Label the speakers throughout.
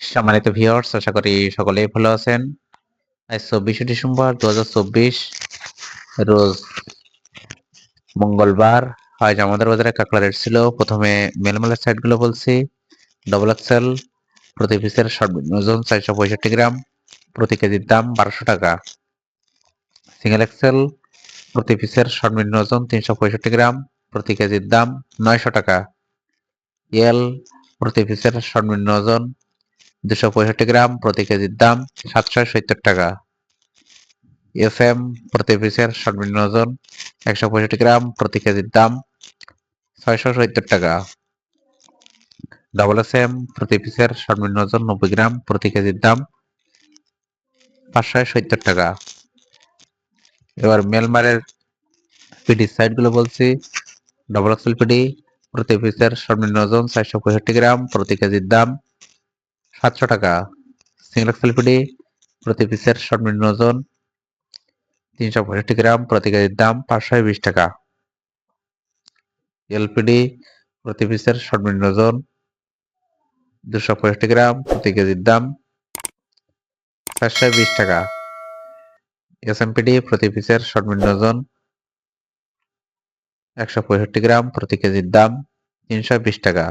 Speaker 1: সম্মানিত ভিউয়ার্স আশা করি সকলেই ভালো আছেন। আজ চব্বিশে ডিসেম্বর দু হাজার চব্বিশ, রোজ মঙ্গলবার। আজ আমাদের বাজারে কাঁকড়া রেট ছিল, প্রথমে মেলমেলার সাইডগুলো বলছি ডবল এক্সেল প্রতি পিসের সর্বনিম্ন ওজন চারশো পঁয়ষট্টি গ্রাম, প্রতি কেজির দাম বারোশো টাকা। সিঙ্গেল এক্সেল প্রতি পিসের সর্বনিম্ন ওজন তিনশো পঁয়ষট্টি গ্রাম, প্রতি কেজির দাম নয়শো টাকা। এল প্রতি পিসের সর্বনিম্ন ওজন দুশো পঁয়ষট্টি গ্রাম প্রতি কেজির দাম সাতশো সত্তর টাকা। এফ এম প্রতি পিসের সর্বনিম্ন ওজন একশো পঁয়ষট্টি গ্রাম প্রতি কেজির দাম ছয়শো সত্তর টাকা। ডবল এস এম প্রতি পিসের সর্বনিম্ন ওজন নব্বই গ্রাম প্রতি কেজির দাম পাঁচশো সত্তর টাকা। এবার মেলমারের পিডি সাইডগুলো বলছি। ডবল এক্সেল পিডি প্রতি পিসের সর্বনিম্ন ওজন চারশো পঁয়ষট্টি গ্রাম প্রতি কেজির দাম সাতশো টাকা। সিঙ্গেল এক্সেল পিডি প্রতি পিসের সর্বনিম্ন ওজন তিনশো পঁয়ষট্টি গ্রাম, প্রতি কেজির দাম পাঁচশো বিশ টাকা। এলপিডি প্রতি পিসের সর্বনিম্ন ওজন দুশো পঁয়ষট্টি গ্রাম, প্রতি কেজির দাম চারশো বিশ টাকা। এসএমপিডি প্রতি পিসের সর্বনিম্ন ওজন একশো পঁয়ষট্টি গ্রাম, প্রতি কেজির দাম তিনশো বিশ টাকা।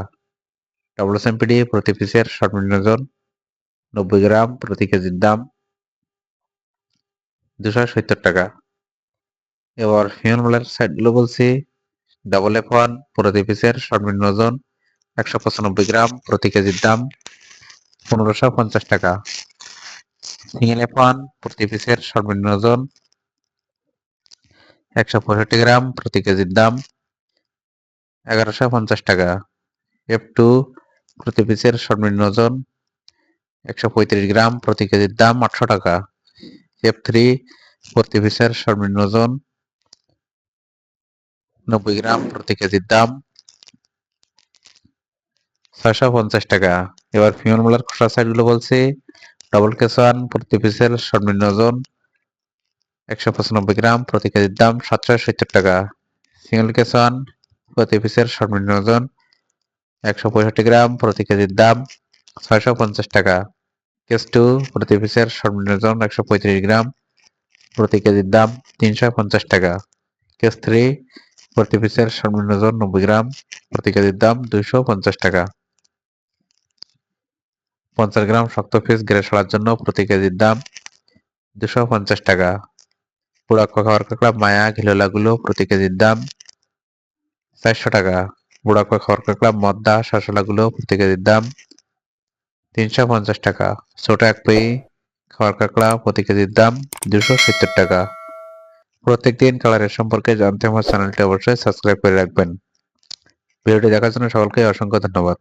Speaker 1: ডবল এসএমপিডি প্রতি পিসের সর্বনিম্ন ওজন নব্বই গ্রাম প্রতি কেজির দাম দুশো সত্তর টাকা। এবার মোলার সাইডগুলো বলছি ডাবল এফ ওয়ান প্রতি পিসের সর্বনিম্ন ওজন একশো পঁচানব্বই গ্রাম প্রতি কেজির দাম পনেরোশো পঞ্চাশ টাকা। সিঙ্গেল এফ ওয়ান প্রতি পিসের সর্বনিম্ন ওজন একশো পঁয়ষট্টি গ্রাম প্রতি কেজির দাম এগারোশো পঞ্চাশ টাকা। এফ টু প্রতি পিসের সর্বনিম্ন ওজন একশো পঁয়ত্রিশ গ্রাম প্রতি কেজির দাম আটশো টাকা। এফ থ্রি প্রতি পিসের সর্বনিম্ন ওজন নব্বই গ্রাম প্রতি কেজির দাম ছয়শো পঞ্চাশ টাকা। এবার ফিমেল মোলার খোসা সাইডগুলো বলছি। ডবল কেসান প্রতি পিসের সর্বনিম্ন ওজন একশো পঁচানব্বই গ্রাম প্রতি কেজির দাম সাতশো সত্তর টাকা। সিঙ্গেল কেসান প্রতি পিসের সর্বনিম্ন ওজন একশো পঁয়ষট্টি গ্রাম, প্রতি কেজির দাম ছয়শো পঞ্চাশ টাকা। কেস টু, প্রতি পিসের সর্বনিম্ন ওজন একশো পঁয়ত্রিশ গ্রাম, প্রতি কেজির দাম তিনশো পঞ্চাশ টাকা। কেস থ্রি, প্রতি পিসের সর্বনিম্ন ওজন নব্বই গ্রাম, প্রতি কেজির দাম দুইশো পঞ্চাশ টাকা। পঞ্চাশ গ্রাম শক্ত পিস গ্রে সরার জন্য প্রতি কেজির দাম দুশো পঞ্চাশ টাকা। পুরাক খাওয়ার কাঁকড়া মায়া, ঘিলোলাগুলো প্রতি কেজির দাম চারশো টাকা। বুড়াক খাওয়ার কাকলা মদ্দা, শাসলাগুলো প্রতি কেজির দাম তিনশো পঞ্চাশ টাকা। ছোট এক পেয়ে খাওয়ার কাঁকড়া প্রতি কেজির দাম দুশো সত্তর টাকা। প্রত্যেক দিন কালারের সম্পর্কে জানতে আমার চ্যানেলটি অবশ্যই সাবস্ক্রাইব করে রাখবেন। ভিডিওটি দেখার জন্য সকলকে অসংখ্য ধন্যবাদ।